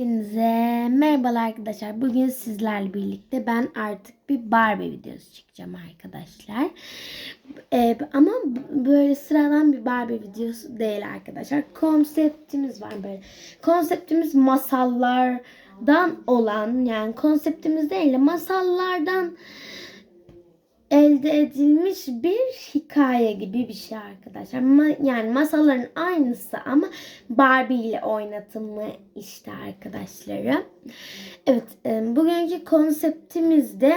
Hepinize merhabalar arkadaşlar. Bugün sizlerle birlikte ben artık bir Barbie videosu çekeceğim arkadaşlar. Ee, ama böyle sıradan bir Barbie videosu değil arkadaşlar. Konseptimiz var böyle. Konseptimiz masallardan olan yani konseptimiz değil de masallardan elde edilmiş bir hikaye gibi bir şey arkadaşlar. Ma- yani masalların aynısı ama Barbie ile oynatımı işte arkadaşlarım. Evet, e, bugünkü konseptimizde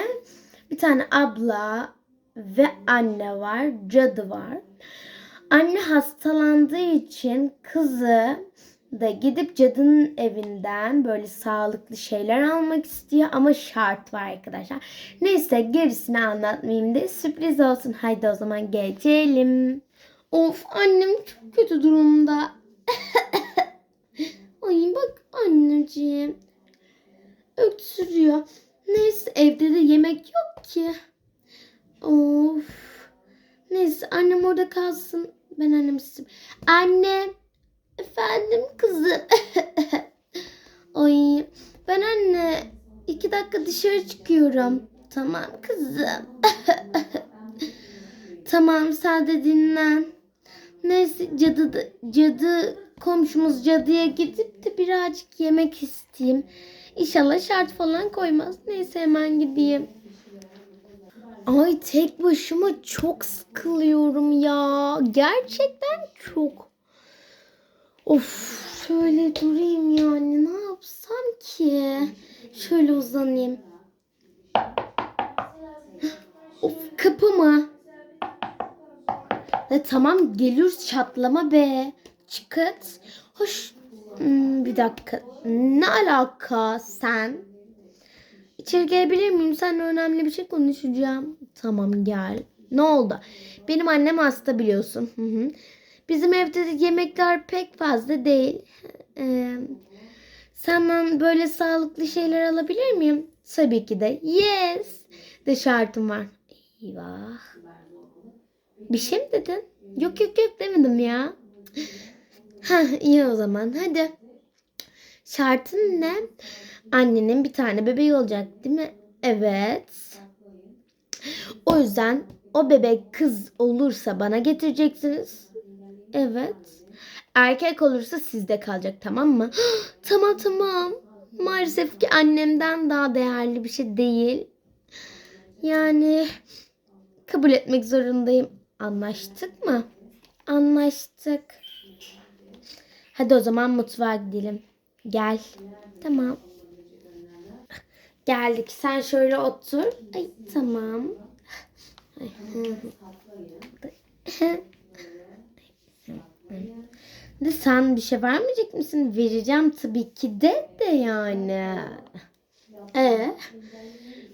bir tane abla ve anne var, cadı var. Anne hastalandığı için kızı da gidip cadının evinden böyle sağlıklı şeyler almak istiyor ama şart var arkadaşlar. Neyse gerisini anlatmayayım da sürpriz olsun. Haydi o zaman geçelim. Of annem çok kötü durumda. Ay bak anneciğim. Öksürüyor. Neyse evde de yemek yok ki. Of. Neyse annem orada kalsın. Ben annemi. Anne. Efendim kızım. Ay ben anne iki dakika dışarı çıkıyorum. Tamam kızım. tamam sen de dinlen. Neyse cadı, da- cadı komşumuz cadıya gidip de birazcık yemek isteyeyim. İnşallah şart falan koymaz. Neyse hemen gideyim. Ay tek başıma çok sıkılıyorum ya. Gerçekten çok. Of şöyle durayım yani ne yapsam ki? Şöyle uzanayım. Of kapı mı? E, tamam geliyoruz çatlama be. Çıkıt. Hoş. Hmm, bir dakika. Ne alaka sen? İçeri gelebilir miyim? Seninle önemli bir şey konuşacağım. Tamam gel. Ne oldu? Benim annem hasta biliyorsun. Hı hı. Bizim evde de yemekler pek fazla değil. Ee, senden böyle sağlıklı şeyler alabilir miyim? Tabii ki de. Yes. De şartım var. Eyvah. Bir şey mi dedin? Yok yok yok demedim ya. Ha iyi o zaman. Hadi. Şartın ne? Annenin bir tane bebeği olacak değil mi? Evet. O yüzden o bebek kız olursa bana getireceksiniz. Evet. Erkek olursa sizde kalacak tamam mı? tamam tamam. Maalesef ki annemden daha değerli bir şey değil. Yani kabul etmek zorundayım. Anlaştık mı? Anlaştık. Hadi o zaman mutfağa gidelim. Gel. Tamam. Geldik. Sen şöyle otur. Ay tamam. Sen bir şey vermeyecek misin? Vereceğim tabii ki de de yani. Ee,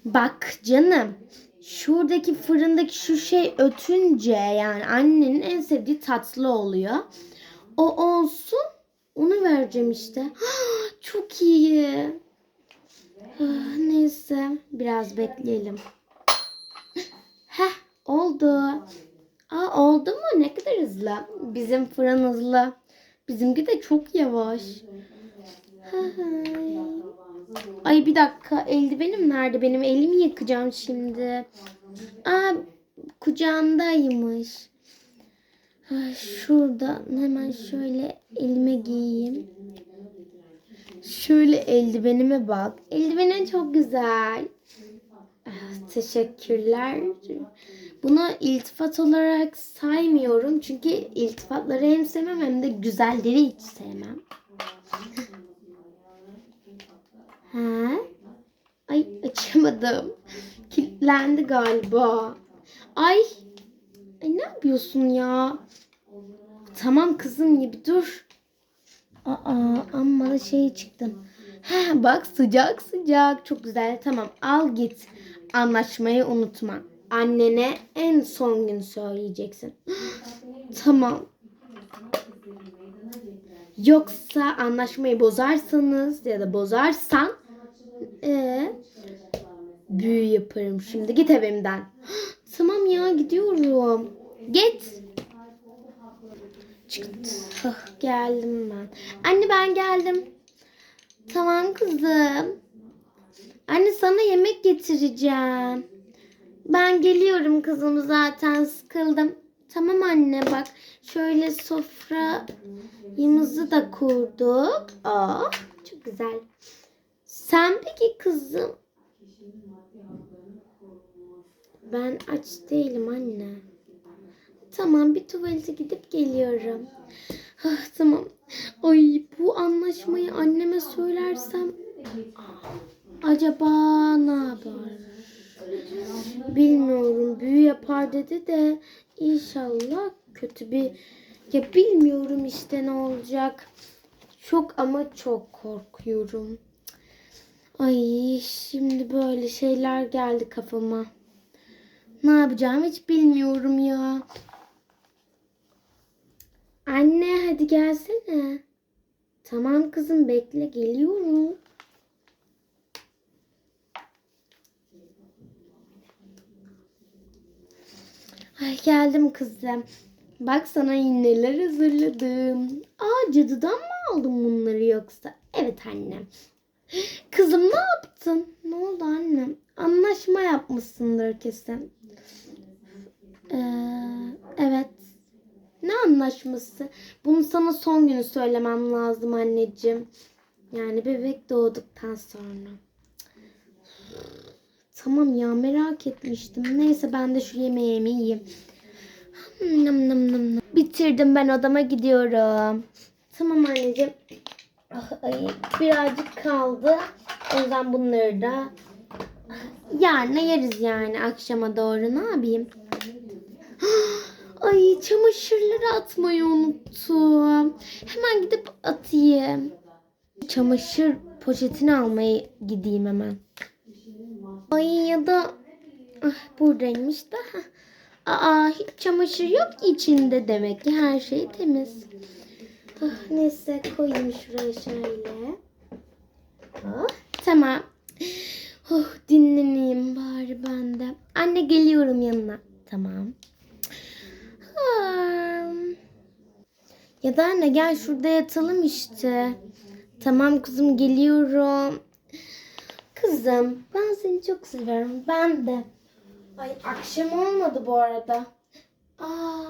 bak canım. Şuradaki fırındaki şu şey ötünce yani annenin en sevdiği tatlı oluyor. O olsun. Onu vereceğim işte. Çok iyi. Ah, Neyse biraz bekleyelim. Heh oldu. Aa oldu mu? Ne kadar hızlı. Bizim fırın hızlı. Bizimki de çok yavaş. Ay bir dakika eldivenim nerede? Benim elimi yıkacağım şimdi. Aa kucağındaymış. Ay, şurada hemen şöyle elime giyeyim. Şöyle eldivenime bak. Eldivenin çok güzel. Ah, Teşekkürler. Bunu iltifat olarak saymıyorum. Çünkü iltifatları hem sevmem hem de güzelleri hiç sevmem. Ha? Ay açamadım. Kilitlendi galiba. Ay. Ay ne yapıyorsun ya? Tamam kızım gibi dur. Aa amma da şey çıktı. Heh, bak sıcak sıcak çok güzel. Tamam al git. Anlaşmayı unutma. Annene en son gün söyleyeceksin. tamam. Yoksa anlaşmayı bozarsanız ya da bozarsan ee, büyü yaparım şimdi. Git evimden. tamam ya gidiyorum. Git. Çıktı. Geldim ben. Anne ben geldim. Tamam kızım. Anne sana yemek getireceğim. Ben geliyorum kızım zaten sıkıldım. Tamam anne bak şöyle sofrayımızı da kurduk. Aa, çok güzel. Sen peki kızım? Ben aç değilim anne. Tamam bir tuvalete gidip geliyorum. Ah, tamam. Ay bu anlaşmayı anneme söylersem acaba ne yapar? Bilmiyorum. Büyü yapar dedi de inşallah kötü bir ya bilmiyorum işte ne olacak. Çok ama çok korkuyorum. Ay şimdi böyle şeyler geldi kafama. Ne yapacağım hiç bilmiyorum ya. Anne hadi gelsene. Tamam kızım bekle geliyorum. Ay geldim kızım. Bak sana neler hazırladım. Aa cadıdan mı aldın bunları yoksa? Evet annem. Kızım ne yaptın? Ne oldu annem? Anlaşma yapmışsındır kesin. Ee, evet. Ne anlaşması? Bunu sana son günü söylemem lazım anneciğim. Yani bebek doğduktan sonra. Tamam ya merak etmiştim. Neyse ben de şu yemeğimi yiyeyim. Nam nam nam nam. Bitirdim ben odama gidiyorum. Tamam anneciğim. Ah, ay, birazcık kaldı. O yüzden bunları da yarın yeriz yani akşama doğru ne yapayım? Ay çamaşırları atmayı unuttum. Hemen gidip atayım. Çamaşır poşetini almaya gideyim hemen. Ay ya da ah, buradaymış da. Aa hiç çamaşır yok içinde demek ki her şey temiz. Ah, neyse koyayım şuraya şöyle. Ah, tamam. Oh, dinleneyim bari ben de. Anne geliyorum yanına. Tamam. Ah. Ya da anne gel şurada yatalım işte. Tamam kızım geliyorum. Kızım ben seni çok seviyorum. Ben de. Ay akşam olmadı bu arada. Aa.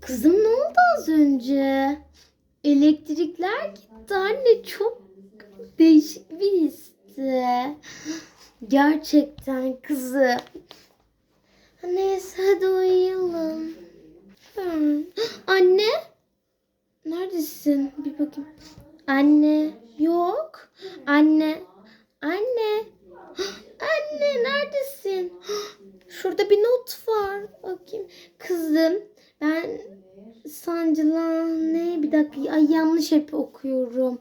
Kızım ne oldu az önce? Elektrikler gitti anne. Çok değişik bir histi. Gerçekten kızım. Neyse hadi uyuyalım. Hmm. Anne. Neredesin? Bir bakayım. Anne. Yok. Anne. Anne. Anne neredesin? Şurada bir not var. Bakayım. Kızım ben sancılan ne bir dakika ay yanlış hep okuyorum.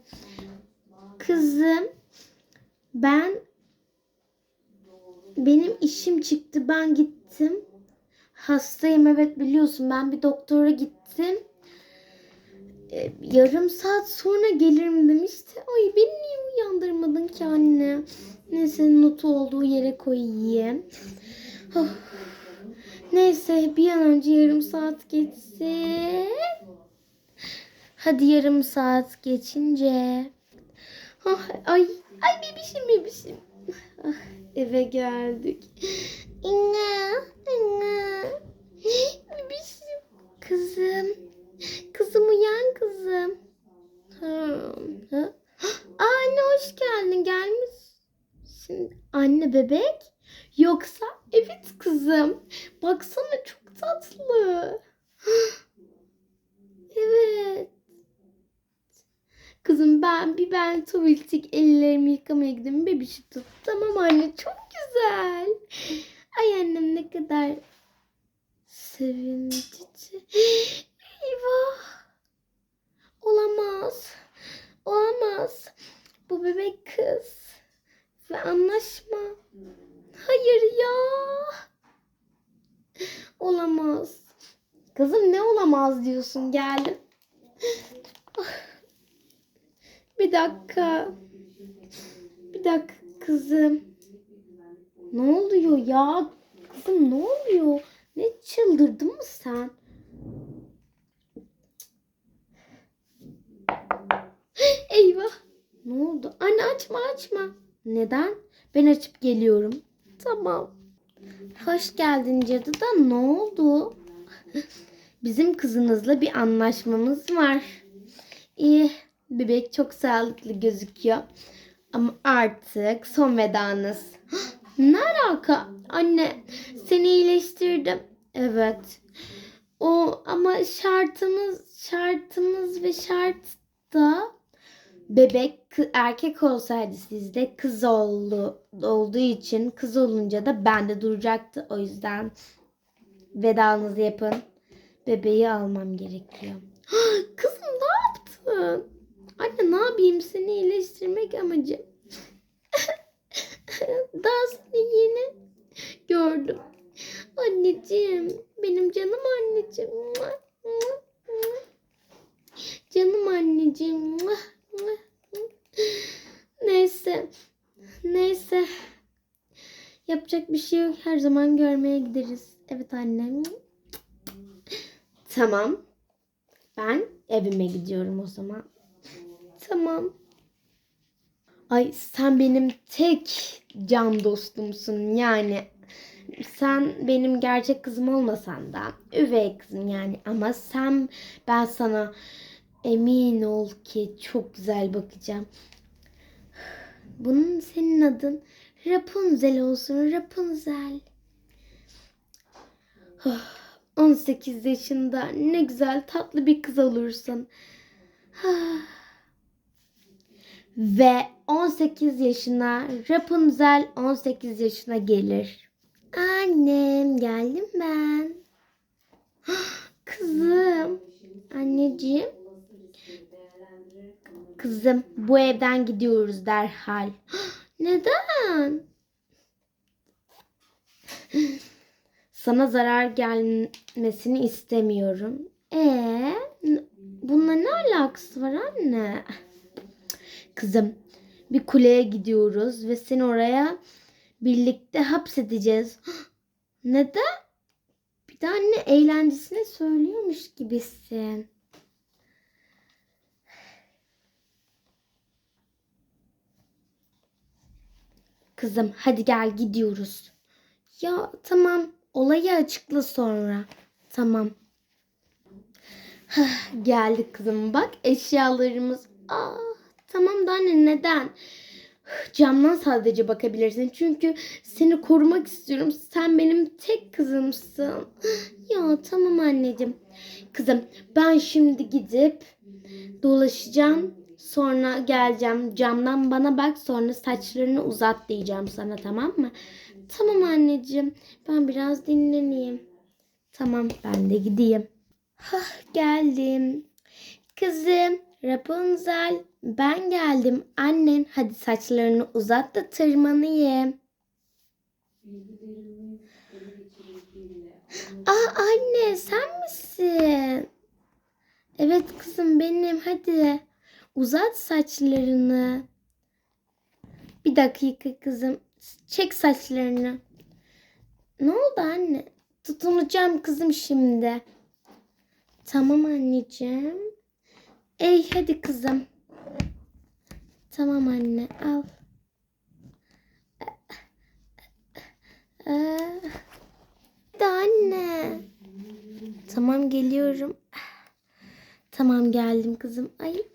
Kızım ben benim işim çıktı ben gittim. Hastayım evet biliyorsun ben bir doktora gittim. Ee, yarım saat sonra gelirim demişti. Ay beni niye uyandırmadın ki anne? Neyse notu olduğu yere koyayım. Oh. Neyse bir an önce yarım saat geçsin. Hadi yarım saat geçince. Ah, ay, ay bebişim bebişim. Ah, eve geldik. İnne, inne. Bebişim. Kızım uyan kızım. Ha, ha. Aa, anne hoş geldin. Gelmişsin. Bebek. Yoksa evet kızım. Baksana çok tatlı. Evet. Kızım ben bir ben tuvaletik ellerimi yıkamaya gideyim bebişi tut. Tamam anne çok güzel. Ay annem ne kadar sevinci. Eyvah. Olamaz. Olamaz. Bu bebek kız. Ve anlaşma. Hayır ya. Olamaz. Kızım ne olamaz diyorsun geldim. Ah. Bir dakika. Bir dakika kızım. Ne oluyor ya? Kızım ne oluyor? Ne çıldırdın mı sen? Eyvah. Ne oldu? Anne açma açma. Neden? Ben açıp geliyorum. Tamam. Hoş geldin cadı da ne oldu? Bizim kızınızla bir anlaşmamız var. İyi. Bebek çok sağlıklı gözüküyor. Ama artık son vedanız. Ne alaka? Anne seni iyileştirdim. Evet. O ama şartımız şartımız ve şart da bebek erkek olsaydı sizde kız oldu olduğu için kız olunca da bende duracaktı. O yüzden vedanızı yapın. Bebeği almam gerekiyor. Kızım ne yaptın? Anne ne yapayım seni iyileştirmek amacı. Daha seni yeni gördüm. Anneciğim, benim canım anneciğim. Mua, mua, mua. Canım anneciğim. Mua, mua, mua. Neyse. Neyse. Yapacak bir şey yok. Her zaman görmeye gideriz. Evet annem. Tamam. Ben evime gidiyorum o zaman. Tamam. Ay sen benim tek can dostumsun yani. Sen benim gerçek kızım olmasan da üvey kızım yani ama sen ben sana emin ol ki çok güzel bakacağım. Bunun senin adın Rapunzel olsun Rapunzel. 18 yaşında ne güzel tatlı bir kız olursun. Ve 18 yaşına Rapunzel 18 yaşına gelir. Annem geldim ben. Kızım. Anneciğim. Kızım bu evden gidiyoruz derhal. Neden? Sana zarar gelmesini istemiyorum. Ee, bununla ne alakası var anne? Kızım, bir kuleye gidiyoruz ve seni oraya birlikte hapsedeceğiz. Neden? Bir de anne eğlencesine söylüyormuş gibisin. Kızım hadi gel gidiyoruz. Ya tamam olayı açıkla sonra. Tamam. Hah, Geldik kızım bak eşyalarımız. Aa, tamam da anne neden? Camdan sadece bakabilirsin. Çünkü seni korumak istiyorum. Sen benim tek kızımsın. Ya tamam anneciğim. Kızım ben şimdi gidip dolaşacağım. Sonra geleceğim. Camdan bana bak sonra saçlarını uzat diyeceğim sana tamam mı? Tamam anneciğim. Ben biraz dinleneyim. Tamam ben de gideyim. Hah geldim. Kızım Rapunzel ben geldim. Annen hadi saçlarını uzat da tırmanayım. Aa anne sen misin? Evet kızım benim hadi. Uzat saçlarını. Bir dakika kızım. Çek saçlarını. Ne oldu anne? Tutunacağım kızım şimdi. Tamam anneciğim. Ey hadi kızım. Tamam anne al. Ee, Hadi anne. Tamam geliyorum. Tamam geldim kızım. Ay.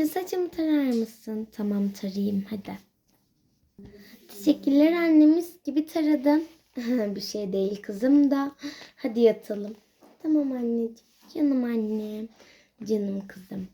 Anne saçımı tarar mısın? Tamam tarayayım hadi. Teşekkürler annemiz gibi taradın. Bir şey değil kızım da. Hadi yatalım. Tamam anneciğim. Canım annem. Canım kızım.